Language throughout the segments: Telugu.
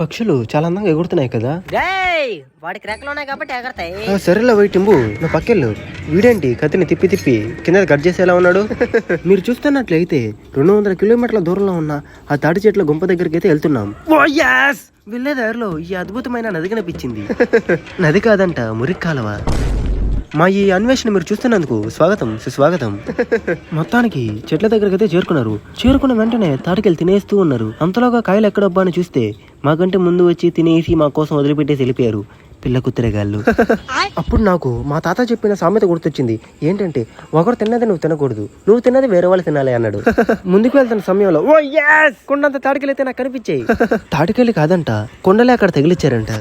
పక్షులు చాలా అందంగా ఎగురుతున్నాయి కదా. వాడికి రెక్కలు ఉన్నాయి కాబట్టి ఎగరతాయి. సరేలే పోయి టింబు నా పక్కెళ్ళు. వీడేంటి కత్తిని తిప్పి తిప్పి కింద కట్ చేసేలా ఉన్నాడు? మీరు చూస్తున్నట్లయితే రెండు వందల కిలోమీటర్ల దూరంలో ఉన్న ఆ తాటి చెట్ల గుంప దగ్గరికి అయితే వెళ్తున్నాం వెళ్ళే దారిలో ఈ అద్భుతమైన నది కనిపించింది. నది కాదంట మురికి కాలవ. మా ఈ అన్వేషణ మీరు చూస్తున్నందుకు స్వాగతం సుస్వాగతం. మొత్తానికి చెట్ల దగ్గరికి అయితే చేరుకున్నారు. చేరుకున్న వెంటనే తాటికెళ్ళి తినేస్తూ ఉన్నారు. అంతలోగా కాయలు ఎక్కడబ్బా అని చూస్తే మాకంటే ముందు వచ్చి తినేసి మా కోసం వదిలిపెట్టేసి వెళ్ళిపోయారు పిల్ల కుత్తిరేగాళ్ళు అప్పుడు నాకు మా తాత చెప్పిన సామెత గుర్తొచ్చింది. ఏంటంటే ఒకరు తిన్నది నువ్వు తినకూడదు. నువ్వు తిన్నది వేరే వాళ్ళు తినాలి అన్నాడు. ముందుకు వెళ్తున్న సమయంలో ఓ yes! కొండంత తాటికెళ్ళి అయితే నాకు కనిపించాయి. తాటికెళ్ళి కాదంట కొండలే అక్కడ తగిలిచ్చారంట.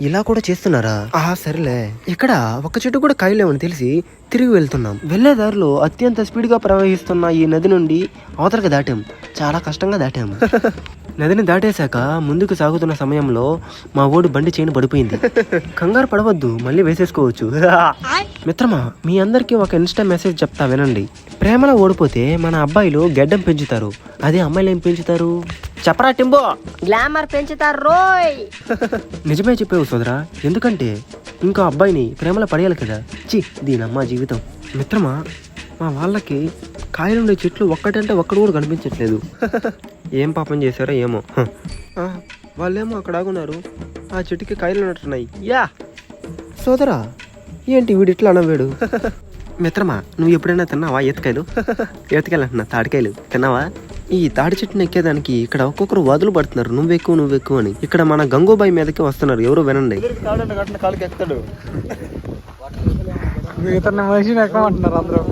ఇలా కూడా చేస్తున్నారా? ఆహా సరేలే. ఇక్కడ ఒక చెట్టు కూడా కాయలేమని తెలిసి తిరిగి వెళ్తున్నాం. వెళ్ళే దారిలో అత్యంత స్పీడ్గా ప్రవహిస్తున్న ఈ నది నుండి అవతలకి దాటాం. చాలా కష్టంగా దాటాం. నదిని దాటేశాక ముందుకు సాగుతున్న సమయంలో మా ఓడు బండి చేయని పడిపోయింది. కంగారు పడవద్దు మళ్ళీ వేసేసుకోవచ్చు. మిత్రమా మీ అందరికీ ఒక ఇన్స్టా మెసేజ్ చెప్తా వినండి. ప్రేమలో ఓడిపోతే మన అబ్బాయిలు గెడ్డం పెంచుతారు. అదే అమ్మాయిలు ఏం పెంచుతారు? చెప్పరా టింబో. గ్లామర్ పెంచుతారు రోయ్. నిజమే చెప్పావు సోదరా ఎందుకంటే ఇంకో అబ్బాయిని ప్రేమలో పడేయాలి కదా. చి దీనమ్మా జీవితం. మిత్రమా మా వాళ్ళకి కాయలుండే చెట్లు ఒక్కటంటే ఒక్కడు కూడా కనిపించట్లేదు. ఏం పాపం చేశారో ఏమో. వాళ్ళేమో అక్కడ ఆగున్నారు. ఆ చెట్టుకి కాయలు ఉన్నట్టున్నాయి. యా. సోదరా ఏంటి వీడు ఇట్లా అనవేడు? మిత్రమా నువ్వు ఎప్పుడైనా తిన్నావా? ఎత్తుకాయలు ఎత్తుకాయలు అంటున్నా తాడికాయలు. తిన్నావా? ఈ తాడి చెట్టును ఎక్కేదానికి ఇక్కడ ఒక్కొక్కరు వదులు పడుతున్నారు. నువ్వెక్కువ నువ్వెక్కువ అని. ఇక్కడ మన గంగోబాయి మీదకి వస్తున్నారు. ఎవరు వినండి. ఇతను మనిషిని ఎక్కమంటున్నారు అందరూ.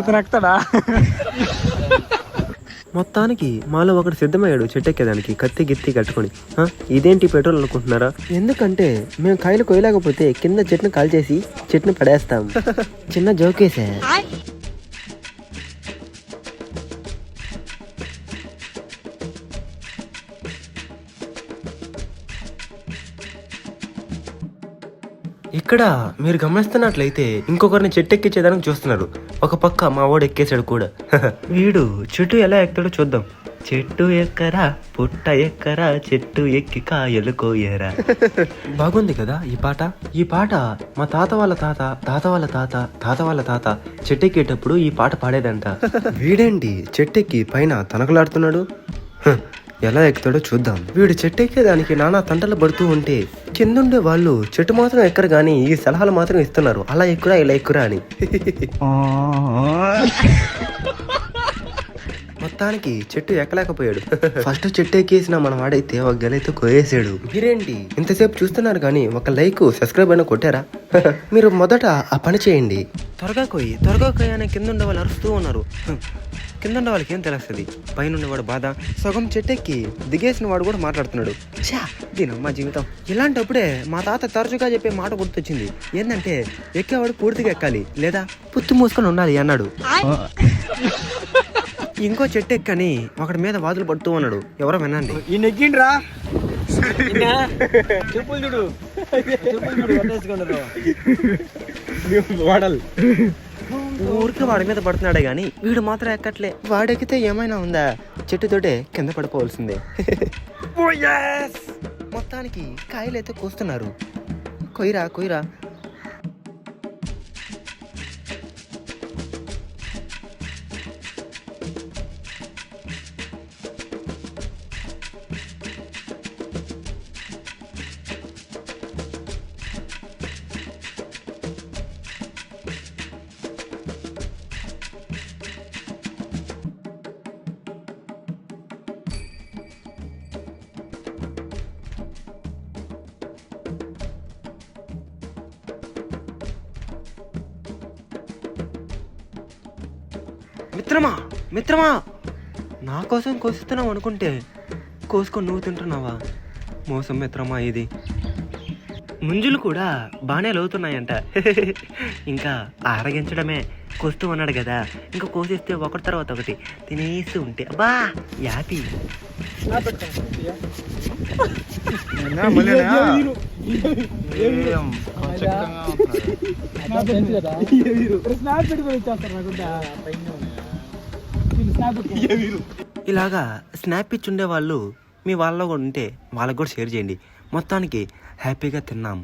ఇతను ఎక్కుతాడా? మొత్తానికి మాలో ఒకటి సిద్ధమయ్యాడు చెట్టెక్కేదానికి కత్తి గిత్తి కట్టుకొని. ఆ, ఇదేంటి పెట్రోల్ అనుకుంటున్నారా? ఎందుకంటే మేము కాయలు కొయ్యలేకపోతే కింద చెట్టును కాల్చేసి చెట్టును పడేస్తాం. చిన్న జోకేసే ఇక్కడ మీరు గమనిస్తున్నట్లయితే ఇంకొకరిని చెట్టు ఎక్కించేదానికి చూస్తున్నారు. ఒక పక్క మా వాడు ఎక్కేశాడు కూడా. వీడు చెట్టు ఎలా ఎక్కుతాడో చూద్దాం. చెట్టు ఎక్కరా పుట్ట ఎక్కరా చెట్టు ఎక్కి కాయలు కోయరా. బాగుంది కదా ఈ పాట? ఈ పాట మా తాత వాళ్ళ తాత తాత వాళ్ళ తాత తాత వాళ్ళ తాత చెట్టు ఎక్కేటప్పుడు ఈ పాట పాడేదంట. వీడేంటి చెట్టెక్కి పైన తనకలాడుతున్నాడు? ఎలా ఎక్కుతాడో చూద్దాం. వీడు చెట్టు ఎక్కేదానికి నానా తంటలు పడుతూ ఉంటే కిందుండే వాళ్ళు చెట్టు మాత్రం ఎక్కరు కానీ ఈ సలహాలు మాత్రం ఇస్తున్నారు. అలా ఎక్కురా ఇలా ఎక్కురా అని. మొత్తానికి చెట్టు ఎక్కలేకపోయాడు. ఫస్ట్ చెట్టు ఎక్కేసిన మన వాడైతే ఒక గలైతే కోయేసాడు మీరేంటి? ఇంతసేపు చూస్తున్నారు కానీ ఒక లైక్ సబ్స్క్రైబ్ అయినా కొట్టారా? మీరు మొదట ఆ పని చేయండి. త్వరగా కోయి త్వరగా కోయి అని కింద ఉండే వాళ్ళు అరుస్తూ ఉన్నారు. కింద ఉండే వాళ్ళకి ఏం తెలుస్తుంది? పైన ఉండేవాడు బాధ సగం చెట్టెక్కి దిగేసిన వాడు కూడా మాట్లాడుతున్నాడు. ఛా దీనమ్మ జీవితం. ఇలాంటప్పుడే మా తాత తరచుగా చెప్పే మాట గుర్తొచ్చింది. ఏంటంటే ఎక్కేవాడు పూర్తిగా ఎక్కాలి లేదా పుత్తు మూసుకొని ఉండాలి అన్నాడు. ఇంకో చెట్టు ఎక్కని ఒకటి మీద వాదులు పడుతూ ఉన్నాడు. ఎవరో వినండి. ఈ నెగ్గిండ్రా? చెప్పులు చూడు. చెప్పులు చూడు వాడల్. ఊరికి వాడి మీద పడుతున్నాడే గాని వీడు మాత్రం ఎక్కట్లే. వాడెక్కితే ఏమైనా ఉందా? చెట్టుతోటే కింద పడిపోవాల్సిందే. Oh! మొత్తానికి కాయలు అయితే కోస్తున్నారు. కొయ్యరా కొయ్యరా. మిత్రమా మిత్రమా? నా కోసం కోసిస్తున్నావు అనుకుంటే కోసుకొని నువ్వు తింటున్నావా? మోసం మిత్రమా ఇది. ముంజులు కూడా బాగానే లోతున్నాయంట. ఇంకా ఆరగించడమే కోస్తూ ఉన్నాడు కదా. ఇంకా కోసిస్తే ఒకటి తర్వాత ఒకటి. తినేస్తూ ఉంటే. అబ్బా యాపీ. స్నాప్ పెట్టుకొని వచ్చేస్తారు ఇలాగా స్నాప్ ఇచ్చి ఉండే వాళ్ళు మీ వాళ్ళలో కూడా ఉంటే వాళ్ళకి కూడా షేర్ చేయండి. మొత్తానికి హ్యాపీగా తిన్నాం.